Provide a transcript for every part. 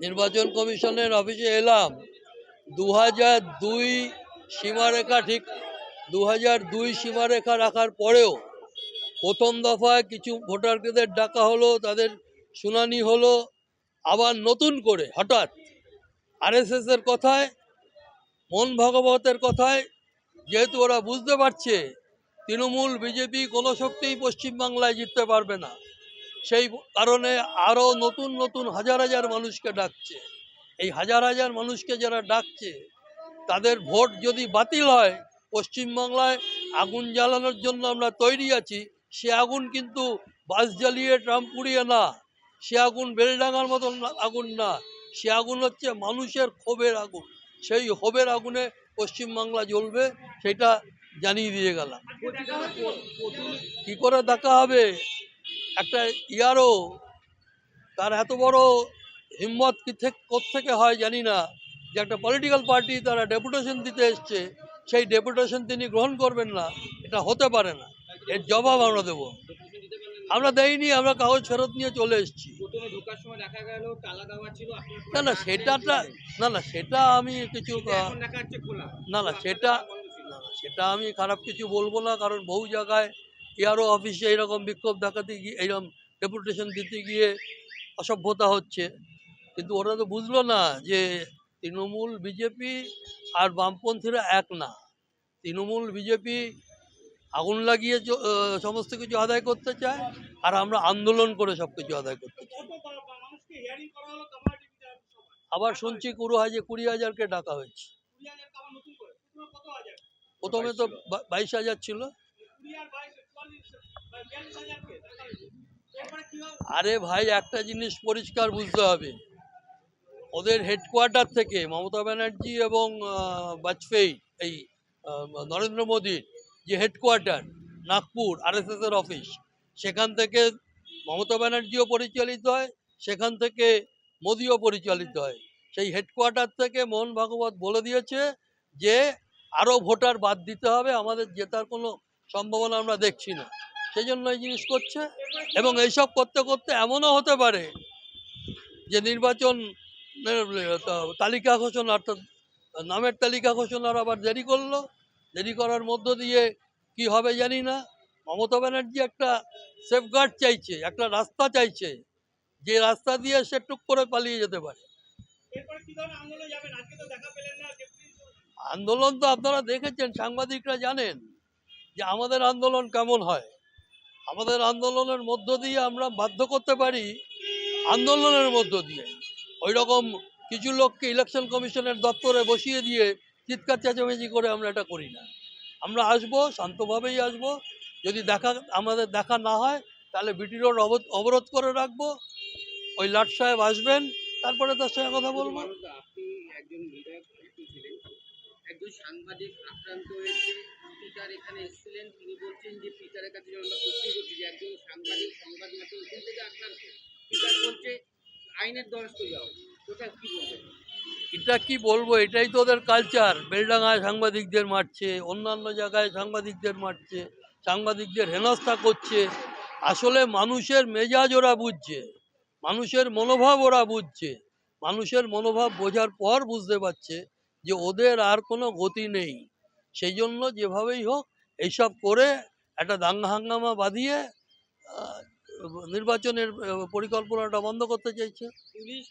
নির্বাচন কমিশনের অফিসে এলাম। দু হাজার দুই সীমারেখা ঠিক দু হাজার দুই সীমারেখা রাখার পরেও প্রথম দফায় কিছু ভোটারদের ডাকা হলো, তাদের শুনানি হলো। আবার নতুন করে হঠাৎ আরএসএস এর কথায়, মন ভগবতের কথায়, যেহেতু ওরা বুঝতে পারছে, তৃণমূল, বিজেপি কোনো শক্তিই পশ্চিমবাংলায় জিততে পারবে না। সেই কারণে আরও নতুন নতুন হাজার হাজার মানুষকে ডাকছে। এই হাজার হাজার মানুষকে যারা ডাকছে, তাদের ভোট যদি বাতিল হয়, পশ্চিমবাংলায় আগুন জ্বালানোর জন্য আমরা তৈরি আছি, সে আগুন কিন্তু বাস জ্বালিয়ে ট্রাম পুড়িয়ে না। সে আগুন বেলডাঙার মতন আগুন না। সে আগুন হচ্ছে মানুষের ক্ষোভের আগুন। সেই ক্ষোভের আগুনে পশ্চিমবাংলা জ্বলবে, সেটা জানিয়ে দিয়ে গেলাম। কি করে দেখা হবে? একটা ইয়ারও তার এত বড় হিম্মত কি থেকে হয় জানি না যে একটা পলিটিক্যাল পার্টি তারা ডেপুটেশন দিতে এসছে সেই ডেপুটেশন তিনি গ্রহণ করবেন না এটা হতে পারে না। এর জবাব আমরা দেবো। আমরা দেইনি আমরা কাগজ ফেরত নিয়ে চলে এসেছি। না না সেটাটা না না সেটা আমি কিছু না না সেটা সেটা আমি খারাপ কিছু বলব না কারণ বহু জায়গায় এআরও অফিসে এইরকম বিক্ষোভ দেখাতে গিয়ে, এইরকম ডেপুটেশন দিতে গিয়ে অসভ্যতা হচ্ছে। কিন্তু ওরা তো বুঝলো না যে তৃণমূল, বিজেপি আর বামপন্থীরা এক না। তৃণমূল, বিজেপি আগুন লাগিয়ে সমস্ত কিছু আদায় করতে চায় আর আমরা আন্দোলন করে সব কিছু আদায় করতে চাই। আবার শুনছি কুড়ি হাজার, কুড়ি হাজারকে ডাকা হয়েছে। প্রথমে তো বাইশ হাজার ছিল। আরে ভাই, একটা জিনিস পরিষ্কার বুঝতে হবে। ওদের হেডকোয়ার্টার থেকে মমতা ব্যানার্জি এবং বাজপেয়ী, এই নরেন্দ্র মোদীর যে হেডকোয়ার্টার নাগপুর আরএসএস এর অফিস সেখান থেকে মমতা ব্যানার্জিও পরিচালিত হয়, সেখান থেকে মোদিও পরিচালিত হয়। সেই হেডকোয়ার্টার থেকে মোহন ভাগবত বলে দিয়েছে যে, আরও ভোটার বাদ দিতে হবে, আমাদের জেতার কোনো সম্ভাবনা আমরা দেখছি না। সেই জন্য এই জিনিস করছে এবং এইসব করতে করতে এমনও হতে পারে যে নির্বাচন তালিকা ঘোষণা অর্থাৎ নামের তালিকা ঘোষণার আবার দেরি করল। দেরি করার মধ্য দিয়ে কি হবে জানি না। মমতা ব্যানার্জি একটা সেফগার্ড চাইছে একটা রাস্তা চাইছে যে রাস্তা দিয়ে সে টুক করে পালিয়ে যেতে পারে। আন্দোলন তো আপনারা দেখেছেন সাংবাদিকরা জানেন যে আমাদের আন্দোলন কেমন হয়। আমাদের আন্দোলনের মধ্য দিয়ে আমরা বাধ্য করতে পারি, আন্দোলনের মধ্য দিয়ে। ওই রকম কিছু লোককে ইলেকশন কমিশনের দপ্তরে বসিয়ে দিয়ে চিৎকার চেঁচামেচি করে আমরা এটা করি না। আমরা আসব, শান্তভাবেই আসব। যদি দেখা, আমাদের দেখা না হয়, তাহলে বিটি রোড অবরোধ করে রাখব। ওই লাট সাহেব আসবেন, তারপরে তার সঙ্গে কথা বলব। একজন সাংবাদিক আক্রান্ত হয়েছে। পিতার এখানে এসেছিলেন। তিনি বলছেন যে পিতারের কাছে আমরা প্রশ্ন করছি যে একজন সাংবাদিক, সংবাদ মাধ্যম ওখান থেকে আক্রান্ত পিতার বলছে, আইনের দ্বারস্থ, যাও। ওটা কি বলবেন এটা কি বলব? এটাই তো ওদের কালচার বেলডাঙায় সাংবাদিকদের মারছে, অন্যান্য জায়গায় সাংবাদিকদের মারছে, সাংবাদিকদের হেনস্থা করছে। আসলে মানুষের মেজাজ ওরা বুঝছে, মানুষের মনোভাব ওরা বুঝছে। মানুষের মনোভাব বোঝার পর বুঝতে পারছে যে ওদের আর কোনো গতি নেই। সেই জন্য যেভাবেই হোক এইসব করে একটা দাঙ্গা হাঙ্গামা বাঁধিয়ে নির্বাচনের পরিকল্পনাটা বন্ধ করতে চাইছে। পুলিশ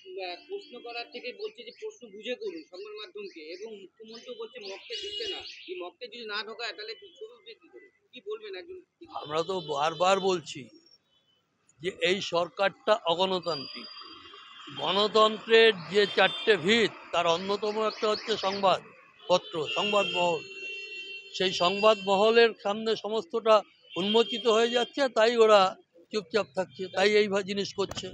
প্রশ্ন করার থেকে বলছে যে প্রশ্ন বুঝে করুন সংবাদ মাধ্যমকে এবং মুখ্যমন্ত্রী বলছে মককে ঢুকতে না। এই মককে যদি না ঢোকায় তাহলে ছবি উঠবে কি করে? কি বলবেন একজন আমরা তো বারবার বলছি যে এই সরকারটা অগণতান্ত্রিক। গণতন্ত্রের যে চারটে ভিত তার অন্যতম একটা হচ্ছে সংবাদপত্র সংবাদ মহল সেই সংবাদ মহলের সামনে সমস্তটা উন্মোচিত হয়ে যাচ্ছে, তাই ওরা চুপচাপ থাকছে, তাই এই জিনিস করছে।